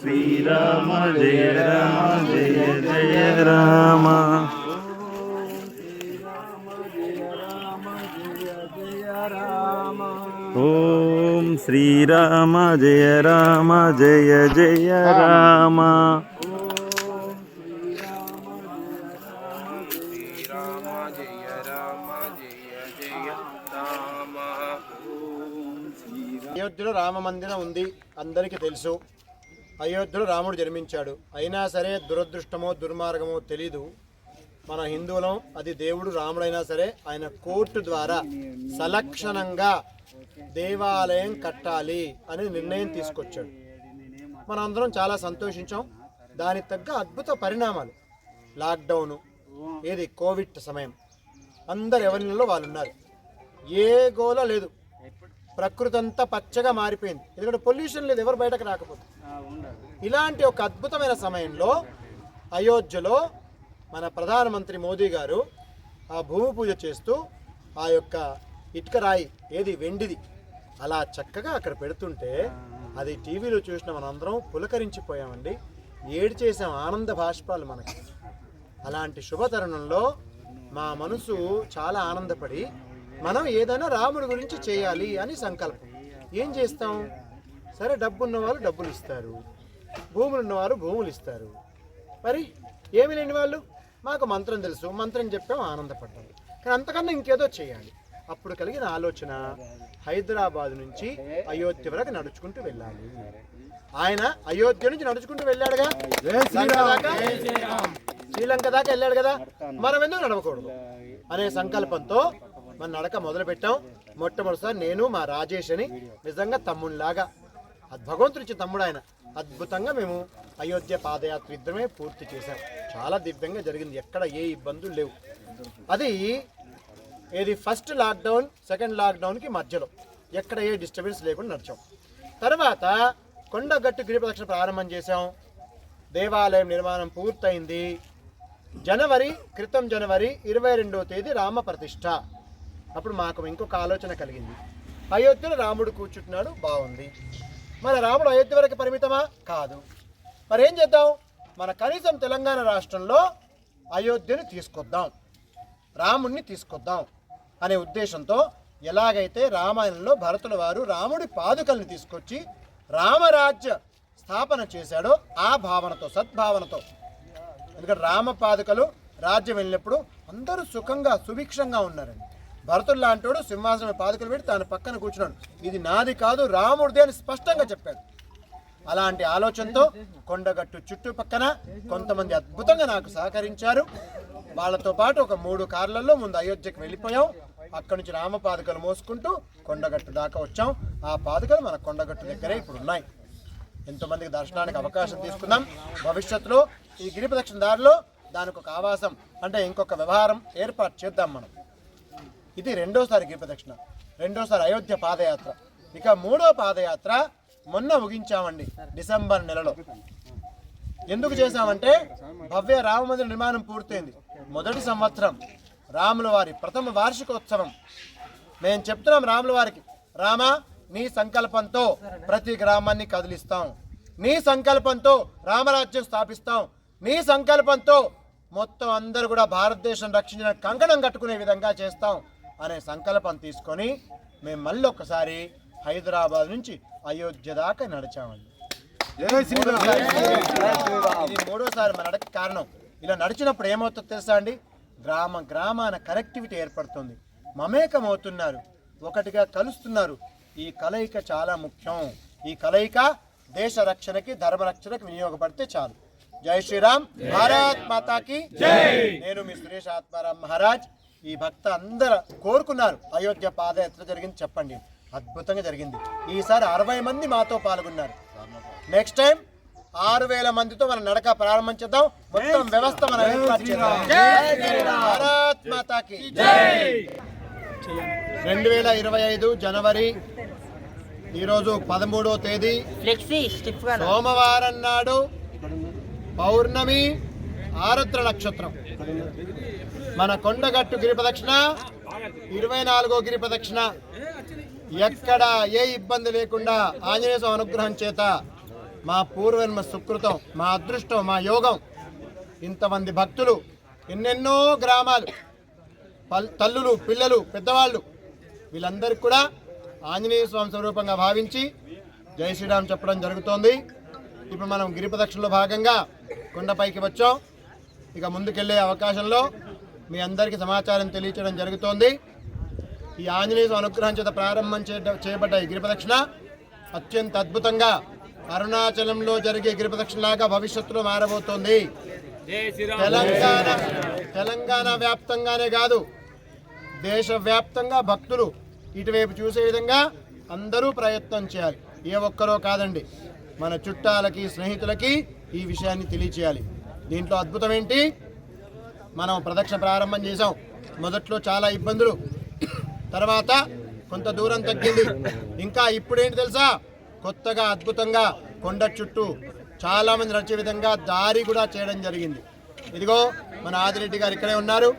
శ్రీరామ జయ రామ జయ జయ రామ ఓం శ్రీరామ జయ రామ జయ జయ రామ జయ అయోధ్యలో రామ మందిరం ఉంది అందరికీ తెలుసు. అయోధ్యలో రాముడు జన్మించాడు. అయినా సరే దురదృష్టమో దుర్మార్గమో తెలీదు. మన హిందువులం అది దేవుడు రాముడైనా సరే ఆయన కోర్టు ద్వారా సలక్షణంగా దేవాలయం కట్టాలి అని నిర్ణయం తీసుకొచ్చాడు. మనందరం చాలా సంతోషించాం. దానికి తగ్గ అద్భుత పరిణామాలు. లాక్డౌను ఏది కోవిడ్ సమయం. అందరు ఎవరిలో వాళ్ళు ఉన్నారు ఏ గోల లేదు. ప్రకృతి అంతా పచ్చగా మారిపోయింది. ఎందుకంటే పొల్యూషన్ లేదు. ఎవరు బయటకు రాకపోతే. ఇలాంటి ఒక అద్భుతమైన సమయంలో అయోధ్యలో మన ప్రధానమంత్రి మోదీ గారు ఆ భూమి పూజ చేస్తూ ఆ యొక్క ఇటుక రాయి ఏది వెండిది అలా చక్కగా అక్కడ పెడుతుంటే అది టీవీలో చూసిన మనందరం పులకరించిపోయామండి. ఏడు చేసాం ఆనంద భాష్పాలు మనకి. అలాంటి శుభతరుణంలో మా మనసు చాలా ఆనందపడి మనం ఏదైనా రాముడి గురించి చేయాలి అని సంకల్పం. ఏం చేస్తాం? సరే డబ్బు ఉన్నవాళ్ళు డబ్బులు ఇస్తారు భూములు ఉన్నవారు భూములు ఇస్తారు మరి ఏమి లేని వాళ్ళు? మాకు మంత్రం తెలుసు. మంత్రం చెప్పాం ఆనందపడ్డాం. కానీ అంతకన్నా ఇంకేదో చేయాలి. అప్పుడు కలిగిన ఆలోచన హైదరాబాద్ నుంచి అయోధ్య వరకు నడుచుకుంటూ వెళ్ళాలి. ఆయన అయోధ్య నుంచి నడుచుకుంటూ వెళ్ళాడుగా? శ్రీలంక దాకా వెళ్ళాడు కదా? మనం ఎందుకు నడవకూడదు? అనే సంకల్పంతో మన నడక మొదలు పెట్టాం మొట్టమొదటిసారి నేను మా రాజేష్ అని నిజంగా తమ్ముడిలాగా అది ఇచ్చిన తమ్ముడు ఆయన. అద్భుతంగా మేము అయోధ్య పాదయాత్ర ఇద్దరమే పూర్తి చేశాం. చాలా దివ్యంగా జరిగింది. ఎక్కడ ఏ ఇబ్బందులు లేవు. అది ఏది ఫస్ట్ లాక్డౌన్ సెకండ్ లాక్డౌన్కి మధ్యలో. ఎక్కడ ఏ డిస్టర్బెన్స్ లేకుండా నడిచాం. తర్వాత కొండగట్టు గిరి ప్రదక్షిణ ప్రారంభం చేశాం. దేవాలయం నిర్మాణం పూర్తయింది. జనవరి క్రితం జనవరి ఇరవై రెండవ తేదీ రామ ప్రతిష్ఠ. అప్పుడు మాకు ఇంకొక ఆలోచన కలిగింది. అయోధ్యలో రాముడు కూర్చుంటున్నాడు. బాగుంది. మన రాముడు అయోధ్య వరకు పరిమితమా? కాదు. మరి ఏం చేద్దాం? మన కనీసం తెలంగాణ రాష్ట్రంలో అయోధ్యని తీసుకొద్దాం. రాముణ్ణి తీసుకొద్దాం అనే ఉద్దేశంతో ఎలాగైతే రామాయణంలో భరతుల వారు రాముడి పాదుకల్ని తీసుకొచ్చి రామరాజ్య స్థాపన చేశాడో ఆ భావనతో సద్భావనతో. ఎందుకంటే రామ పాదుకలు రాజ్యం వెళ్ళినప్పుడు అందరూ సుఖంగా సుభిక్షంగా ఉన్నారండి. భరతుడు లాంటోడు సింహాసనం పాదుకలు పెట్టి తన పక్కన కూర్చున్నాడు. ఇది నాది కాదు రాముడిదే అని స్పష్టంగా చెప్పాడు. అలాంటి ఆలోచనతో కొండగట్టు చుట్టుపక్కన కొంతమంది అద్భుతంగా నాకు సహకరించారు. వాళ్ళతో పాటు ఒక మూడు కార్లలో ముందు అయోధ్యకు వెళ్ళిపోయాం. అక్కడి నుంచి రామ పాదుకలు మోసుకుంటూ కొండగట్టు దాకా వచ్చాం. ఆ పాదుకలు మన కొండగట్టు దగ్గరే ఇప్పుడు ఉన్నాయి. ఎంతోమందికి దర్శనానికి అవకాశం తీసుకుందాం. భవిష్యత్తులో ఈ గిరి ప్రదక్షిణ దారిలో దానికి ఒక ఆవాసం అంటే ఇంకొక వ్యవహారం ఏర్పాటు చేద్దాం మనం. ఇది రెండోసారి గిరి ప్రదక్షిణ రెండోసారి అయోధ్య పాదయాత్ర. ఇక మూడో పాదయాత్ర మొన్న ముగించామండి డిసెంబర్ నెలలో. ఎందుకు చేశామంటే భవ్య రామ మందిర నిర్మాణం పూర్తయింది. మొదటి సంవత్సరం రాముల వారి ప్రథమ వార్షికోత్సవం. మేము చెప్తున్నాం రాముల వారికి రామా నీ సంకల్పంతో ప్రతి గ్రామాన్ని కదిలిస్తాం. నీ సంకల్పంతో రామరాజ్యం స్థాపిస్తాం. నీ సంకల్పంతో మొత్తం అందరూ కూడా భారతదేశం రక్షించిన కంకణం కట్టుకునే విధంగా చేస్తాం. అనే సంకల్పం తీసుకొని మేము మళ్ళీ ఒక్కసారి హైదరాబాద్ నుంచి అయోధ్య దాకా నడిచామండి. ఇది మూడోసారి మన నడక కారణం. ఇలా నడిచినప్పుడు ఏమవుతుందో తెలుసా అండి? గ్రామ గ్రామాన కనెక్టివిటీ ఏర్పడుతుంది. మమేకం అవుతున్నారు ఒకటిగా కలుస్తున్నారు. ఈ కలయిక చాలా ముఖ్యం. ఈ కలయిక దేశ రక్షణకి ధర్మ రక్షణకి వినియోగపడితే చాలు. జై శ్రీరామ్ భారత్ మాతాకి నేను మీ సురేష్ ఆత్మారాం మహారాజ్. ఈ భక్త అందరు కోరుకున్నారు. అయోధ్య పాదయాత్ర జరిగింది. చెప్పండి. అద్భుతంగా జరిగింది. ఈసారి అరవై మంది మాతో పాల్గొన్నారు. నెక్స్ట్ టైం ఆరు వేల మందితో మనం నడక ప్రారంభం చేద్దాం. మొత్తం వ్యవస్థ మనం ఏర్పాటు చేద్దాం భారత్ మాతాకి రెండు వేల ఇరవై ఐదు జనవరి ఈరోజు పదమూడవ తేదీ ఫ్లెక్సీ స్టిఫ్గా సోమవారం నాడు పౌర్ణమి ఆరుద్ర నక్షత్రం. మన కొండగట్టు గిరి ప్రదక్షిణ ఇరవై నాలుగో గిరి ప్రదక్షిణ. ఎక్కడ ఏ ఇబ్బంది లేకుండా ఆంజనేయ స్వామి అనుగ్రహం చేత మా పూర్వజన్మ సుకృతం మా అదృష్టం మా యోగం. ఇంతమంది భక్తులు ఎన్నెన్నో గ్రామాలు పల్ తల్లులు పిల్లలు పెద్దవాళ్ళు వీళ్ళందరికీ కూడా ఆంజనేయ స్వామి స్వరూపంగా భావించి జై శ్రీరామ్ చెప్పడం జరుగుతోంది. ఇప్పుడు మనం గిరి ప్రదక్షిణలో భాగంగా కొండపైకి వచ్చాం. ఇక ముందుకెళ్ళే అవకాశంలో మీ అందరికీ సమాచారం తెలియచేయడం జరుగుతోంది. ఈ ఆంజనేయ అనుగ్రహం చేత ప్రారంభం చేయ- చేయబడ్డ ఈ గిరి ప్రదక్షిణ అత్యంత అద్భుతంగా అరుణాచలంలో జరిగే గిరి ప్రదక్షిణలాగా భవిష్యత్తులో మారబోతోంది. తెలంగాణ తెలంగాణ వ్యాప్తంగానే కాదు దేశవ్యాప్తంగా భక్తులు ఇటువైపు చూసే విధంగా అందరూ ప్రయత్నం చేయాలి. ఏ ఒక్కరో కాదండి మన చుట్టాలకి స్నేహితులకి ఈ విషయాన్ని తెలియచేయాలి. దీంట్లో అద్భుతం ఏంటి మనం ప్రదక్షిణ ప్రారంభం చేసాం మొదట్లో చాలా ఇబ్బందులు. తర్వాత కొంత దూరం తగ్గింది. ఇంకా ఇప్పుడేంటి తెలుసా? కొత్తగా అద్భుతంగా కొండ చుట్టూ చాలామంది నడిచే విధంగా దారి కూడా చేయడం జరిగింది. ఇదిగో మన ఆదిరెడ్డి గారు ఇక్కడే ఉన్నారు.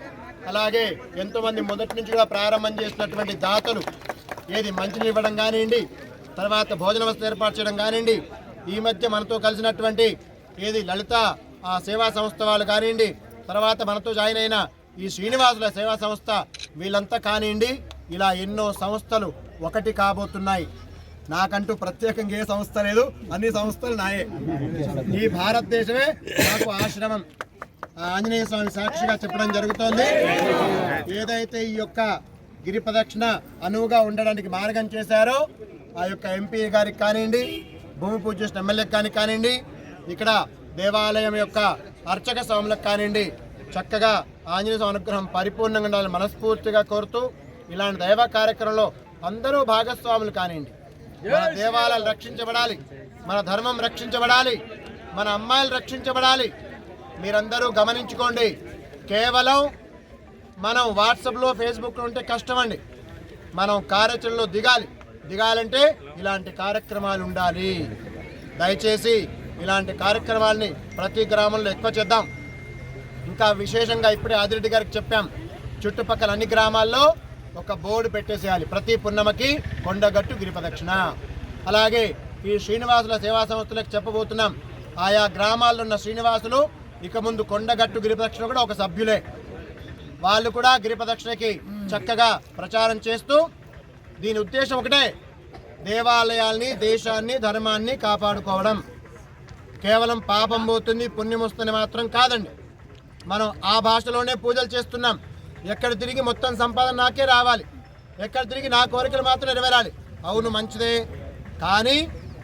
అలాగే ఎంతోమంది మొదటి నుంచి కూడా ప్రారంభం చేసినటువంటి దాతలు ఏది మంచినీళ్ళు ఇవ్వడం కానివ్వండి తర్వాత భోజన వసతి ఏర్పాటు చేయడం కానివ్వండి ఈ మధ్య మనతో కలిసినటువంటి ఏది లలిత ఆ సేవా సంస్థ వాళ్ళు కానివ్వండి తర్వాత మనతో జాయిన్ అయిన ఈ శ్రీనివాసుల సేవా సంస్థ వీళ్ళంతా కానివ్వండి ఇలా ఎన్నో సంస్థలు ఒకటి కాబోతున్నాయి. నాకంటూ ప్రత్యేకంగా ఏ సంస్థ లేదు అన్ని సంస్థలు నాయే. ఈ భారతదేశమే నాకు ఆశ్రమం. ఆంజనేయ స్వామి సాక్షిగా చెప్పడం జరుగుతోంది. ఏదైతే ఈ యొక్క గిరి ప్రదక్షిణ అనువుగా ఉండడానికి మార్గం చేశారో ఆ యొక్క ఎంపీ గారికి కానివ్వండి భూమి పూజ చేసిన ఎమ్మెల్యే కానీ కానివ్వండి ఇక్కడ దేవాలయం యొక్క అర్చక స్వాములకు కానివ్వండి చక్కగా ఆంజనేయ స్వామి అనుగ్రహం పరిపూర్ణంగా ఉండాలని మనస్ఫూర్తిగా కోరుతూ ఇలాంటి దైవ కార్యక్రమంలో అందరూ భాగస్వాములు కానివ్వండి. మన దేవాలయాలు రక్షించబడాలి మన ధర్మం రక్షించబడాలి మన అమ్మాయిలు రక్షించబడాలి. మీరందరూ గమనించుకోండి కేవలం మనం వాట్సాప్లో ఫేస్బుక్లో ఉంటే కష్టం అండి మనం కార్యాచరణలో దిగాలి. దిగాలంటే ఇలాంటి కార్యక్రమాలు ఉండాలి. దయచేసి ఇలాంటి కార్యక్రమాలని ప్రతి గ్రామంలో ఎక్కువ చేద్దాం. ఇంకా విశేషంగా ఇప్పుడే ఆదిరెడ్డి గారికి చెప్పాం. చుట్టుపక్కల అన్ని గ్రామాల్లో ఒక బోర్డు పెట్టేసేయాలి. ప్రతి పున్నమకి కొండగట్టు గిరి ప్రదక్షిణ అలాగే ఈ శ్రీనివాసుల సేవా సంస్థలకు చెప్పబోతున్నాం. ఆయా గ్రామాల్లో ఉన్న శ్రీనివాసులు ఇక ముందు కొండగట్టు గిరి ప్రదక్షిణ కూడా ఒక సభ్యులే. వాళ్ళు కూడా గిరి ప్రదక్షిణకి చక్కగా ప్రచారం చేస్తూ దీని ఉద్దేశం ఒకటే దేవాలయాల్ని దేశాన్ని ధర్మాన్ని కాపాడుకోవడం. కేవలం పాపం పోతుంది పుణ్యం వస్తుంది మాత్రం కాదండి. మనం ఆ భాషలోనే పూజలు చేస్తున్నాం. ఎక్కడ తిరిగి మొత్తం సంపాదన నాకే రావాలి. ఎక్కడ తిరిగి నా కోరికలు మాత్రం నెరవేరాలి. అవును మంచిదే. కానీ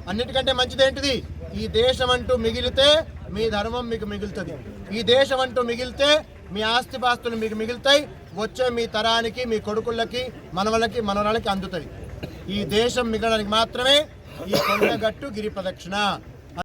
అన్నిటికంటే మంచిదేంటిది? ఈ దేశం అంటూ మిగిలితే మీ ధర్మం మీకు మిగులుతుంది. ఈ దేశం అంటూ మిగిలితే మీ ఆస్తిపాస్తులు మీకు మిగులుతాయి. వచ్చే మీ తరానికి మీ కొడుకులకి మనవలకి మనవరాలకి అందుతుంది ఈ దేశం మిగలడానికి మాత్రమే ఈ కొండగట్టు గిరి ప్రదక్షిణ.